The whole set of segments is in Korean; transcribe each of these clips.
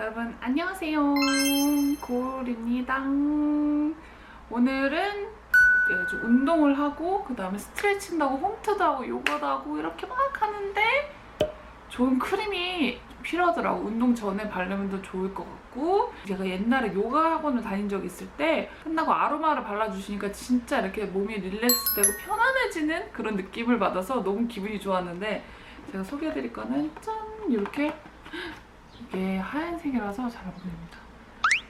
여러분 안녕하세요. 고울입니다. 오늘은 네, 좀 운동을 하고 그 다음에 스트레칭도 하고 홈트도 하고 요가도 하고 이렇게 막 하는데 좋은 크림이 필요하더라고. 운동 전에 바르면 더 좋을 것 같고. 제가 옛날에 요가 학원을 다닌 적이 있을 때 끝나고 아로마를 발라주시니까 진짜 이렇게 몸이 릴렉스되고 편안해지는 그런 느낌을 받아서 너무 기분이 좋았는데 제가 소개해드릴 거는 짠! 이렇게 이게 하얀색이라서 잘 안 보입니다.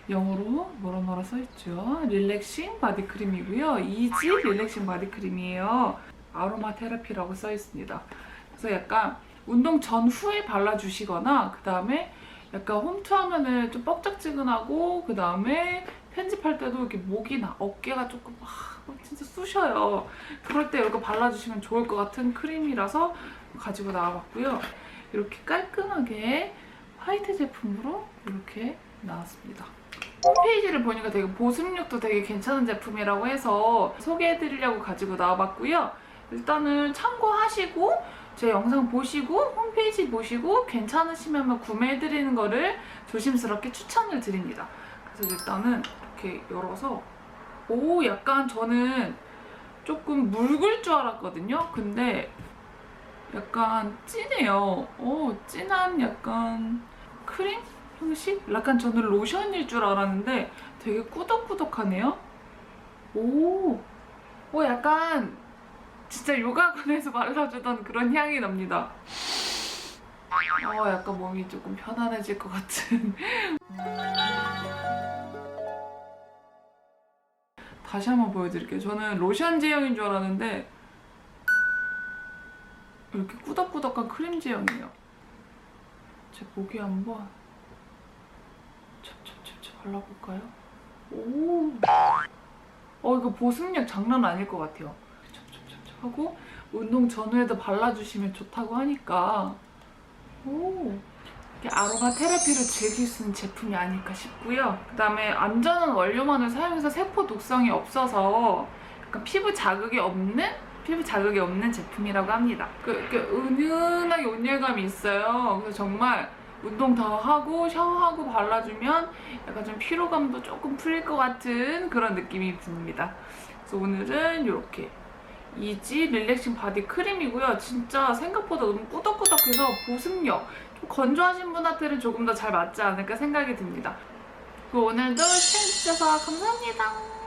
영어로 뭐라 뭐라 써있죠. 릴렉싱 바디크림이고요. 이지 릴렉싱 바디크림이에요. 아로마 테라피라고 써있습니다. 그래서 약간 운동 전후에 발라주시거나 그 다음에 약간 홈트 하면은 좀 뻑적지근하고 그 다음에 편집할 때도 이렇게 목이나 어깨가 조금 아, 진짜 쑤셔요. 그럴 때 이렇게 발라주시면 좋을 것 같은 크림이라서 가지고 나와봤고요. 이렇게 깔끔하게 화이트 제품으로 이렇게 나왔습니다. 홈페이지를 보니까 되게 보습력도 되게 괜찮은 제품이라고 해서 소개해드리려고 가지고 나와봤고요. 일단은 참고하시고 제 영상 보시고 홈페이지 보시고 괜찮으시면 구매해드리는 거를 조심스럽게 추천을 드립니다. 그래서 일단은 이렇게 열어서 오 약간 저는 조금 묽을 줄 알았거든요. 근데 약간 진해요. 오 진한 약간 크림 형식? 약간 저는 로션일 줄 알았는데 되게 꾸덕꾸덕하네요. 오, 오 약간 진짜 요가관에서 발라주던 그런 향이 납니다. 어, 약간 몸이 조금 편안해질 것 같은. 다시 한번 보여드릴게요. 저는 로션 제형인 줄 알았는데 이렇게 꾸덕꾸덕한 크림 제형이에요. 제 목에 한번 찹찹찹찹 발라볼까요? 오, 어 이거 보습력 장난 아닐 것 같아요. 찹찹찹찹 하고 운동 전후에도 발라주시면 좋다고 하니까 오 아로마 테라피를 즐길 수 있는 제품이 아닐까 싶고요. 그 다음에 안전한 원료만을 사용해서 세포 독성이 없어서 약간 피부 자극이 없는 피부 자극이 없는 제품이라고 합니다. 그, 이렇게 은은하게 온열감이 있어요. 그래서 정말 운동 다 하고 샤워하고 발라주면 약간 좀 피로감도 조금 풀릴 것 같은 그런 느낌이 듭니다. 그래서 오늘은 이렇게 이지 릴렉싱 바디 크림이고요. 진짜 생각보다 너무 꾸덕꾸덕해서 보습력, 좀 건조하신 분한테는 조금 더 잘 맞지 않을까 생각이 듭니다. 그리고 오늘도 시청해주셔서 감사합니다.